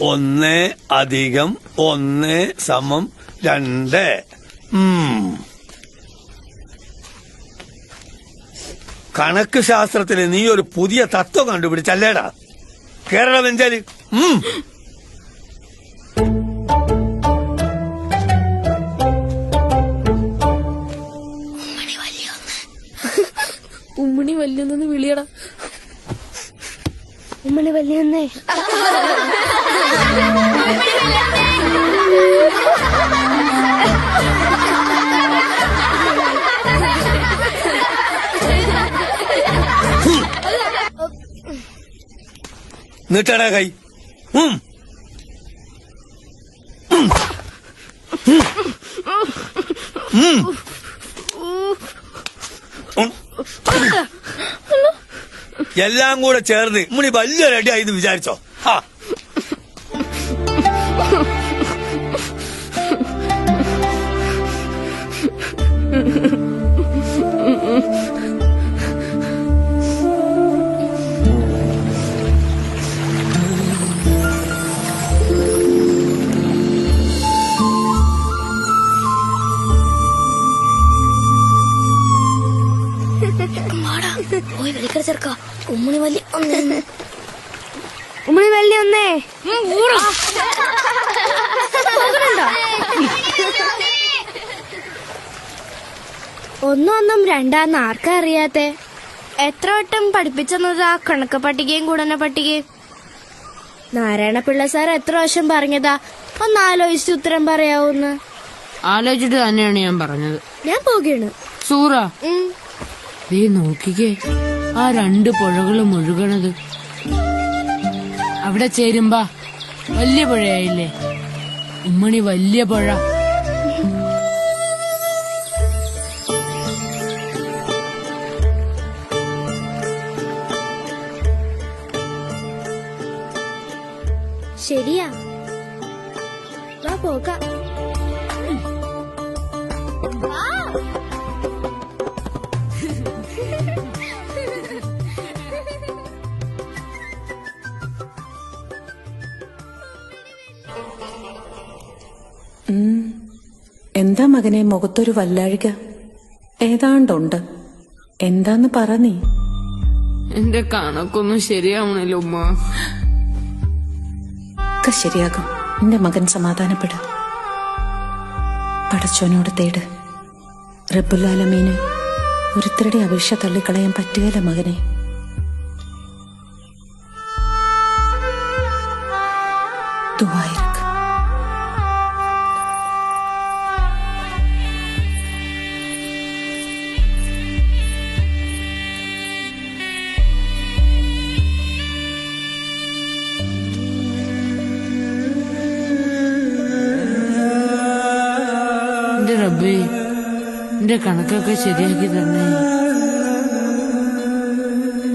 ഒന്ന് അധികം ഒന്ന് സമം രണ്ട്. കണക്ക് ശാസ്ത്രത്തിൽ നീ ഒരു പുതിയ തത്വം കണ്ടുപിടിച്ചല്ലേടാ. കേരള ഉം. ഉമ്മണി വല്യൊന്നു വിളിയടാ. ഉമ്മണി വലിയൊന്നേ നീട്ടടാ കൈ. ഉം. എല്ലാം കൂടെ ചേർന്ന്. ഉമ്മണി വലിയ റെഡി എന്ന് വിചാരിച്ചോ? ഹാ. പോയി ചെറുക്ക. ഉമ്മണി വലിയ ഒന്നേ. ഉമ്മണി വലിയ ഒന്നേ. രണ്ടാന്ന് ആർക്കാ അറിയാത്തെ? എത്ര വട്ടം പഠിപ്പിച്ചെന്നതാ കണക്ക് പട്ടികയും ഗുണന പട്ടികയും നാരായണപിള്ള സാർ എത്ര വർഷം പറഞ്ഞതാ? ഒന്ന് ആലോചിച്ച് ഉത്തരം പറയാവൂന്ന്. ആലോചിച്ചിട്ട് തന്നെയാണ് ഞാൻ പറഞ്ഞത്. ഞാൻ പോവുകയാണ് സൂറ. ദേ നോക്കിക്കേ ആ രണ്ട് പുഴകളും ഒഴുകണത്. അവിടെ ചേരുമ്പാ വലിയ പുഴയായില്ലേ? ഉമ്മണി വലിയ പുഴ. ശരിയാ. വാ പോകാം. എന്താ മകനെ മുഖത്തൊരു വല്ലാഴിക? ഏതാണ്ടുണ്ട്. എന്താന്ന് പറ നീ? എന്റെ കണക്കൊന്നും ശരിയാവണല്ലോ ഉമ്മ. ഒക്കെ ശരിയാകും. എന്റെ മകൻ സമാധാനപ്പെട. പടച്ചോനോട് തേട്. റബ്ബുല്ലാലമീന് ഒരുത്തരുടെ അപേക്ഷ തള്ളിക്കളയാൻ പറ്റുകയില്ല മകനെ. എന്റെ റബ്ബേ എന്റെ കണക്കൊക്കെ ശരിയാക്കി തന്നെ.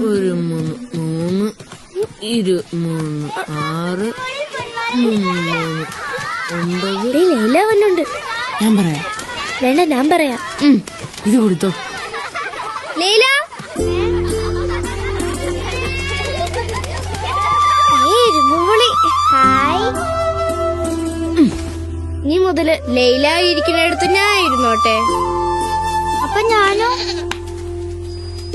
ഒരു മൂന്ന് മൂന്ന് ഇരു മൂന്ന് ആറ് മൂന്ന് ഒമ്പത്. ഉണ്ട് ലൈല വന്നുണ്ട് ഞാൻ പറയാം. വേണ്ട ഞാൻ പറയാം. ഇത് കൊടുത്തോ. ലൈല? ഇനി മുതൽ ലൈലായിരിക്കുന്നിടത്ത് ഞാൻ ഇരുന്നോട്ടെ. അപ്പൊ ഞാനോ?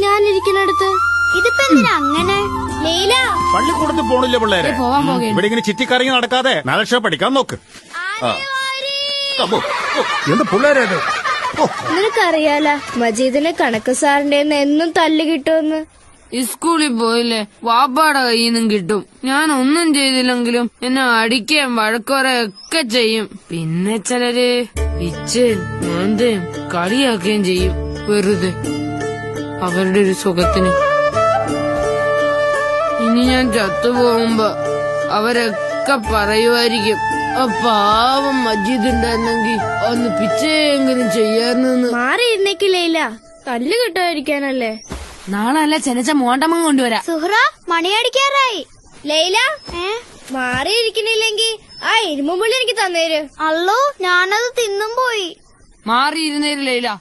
ഞാൻ ഇരിക്കുന്നിടത്ത് ഇതിപ്പോ എന്തിനാ അങ്ങനെ? ലൈല? പള്ളിക്കൂടത്തിൽ പോണില്ല പിള്ളേരെ? പോവാൻ ഇവിടെ ഇങ്ങനെ ചിറ്റിക്കറങ്ങി നടക്കാതെ നാലക്ഷ പഠിക്കാൻ നോക്ക്. എന്താ നിനക്കറിയാല മജീദിനെ കണക്ക് സാറിന്റെ എന്നും തല്ല് കിട്ടുമെന്ന്. സ്കൂളിൽ പോയില്ലേ വാപ്പാടെ കയ്യിൽ നിന്നും കിട്ടും. ഞാൻ ഒന്നും ചെയ്തില്ലെങ്കിലും എന്നെ അടിക്കുകയും വഴക്കുറയൊക്കെ ചെയ്യും. പിന്നെ ചിലര് ഇച്ചയും കളിയാക്കുകയും ചെയ്യും വെറുതെ. അവരുടെ ഒരു സുഖത്തിന്. ഇനി ഞാൻ ചത്തുപോകുമ്പോ അവരൊക്കെ പറയുമായിരിക്കും പാവം മജീദ് ഉണ്ടായിരുന്നെങ്കിൽ ഒന്ന് പിച്ചയെങ്കിലും ചെയ്യാറുണ്ടെന്ന് മാറി ഇരുന്നേക്കില്ല തല്ല് കിട്ടുമായിരിക്കാനല്ലേ? നാളെ അല്ല ചെനച്ച മോണ്ടമ്മ കൊണ്ടുവരാം. സുഹ്റ മണിയടിക്കാറായി. ലൈല മാറിയിരിക്കണില്ലെങ്കി ആ ഇരുമ്പുള്ളി എനിക്ക് തന്നേര്. അല്ലോ ഞാനത് തിന്നും പോയി. മാറിയിരുന്നേര് ലൈല.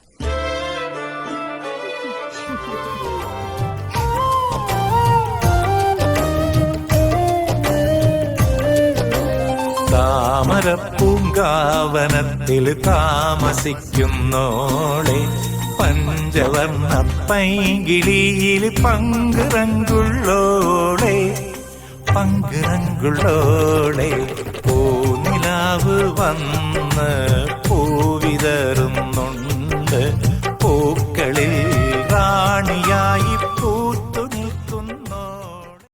താമരപ്പൂങ്കാവനത്തിൽ താമസിക്കുന്നോളെ പഞ്ചവർണ പൈകിളിയിൽ പങ്കുറങ്കുള്ളോളെ പങ്കുറങ്കുള്ളോളെ പൂനിലാവ് വന്ന് പൂവിതറും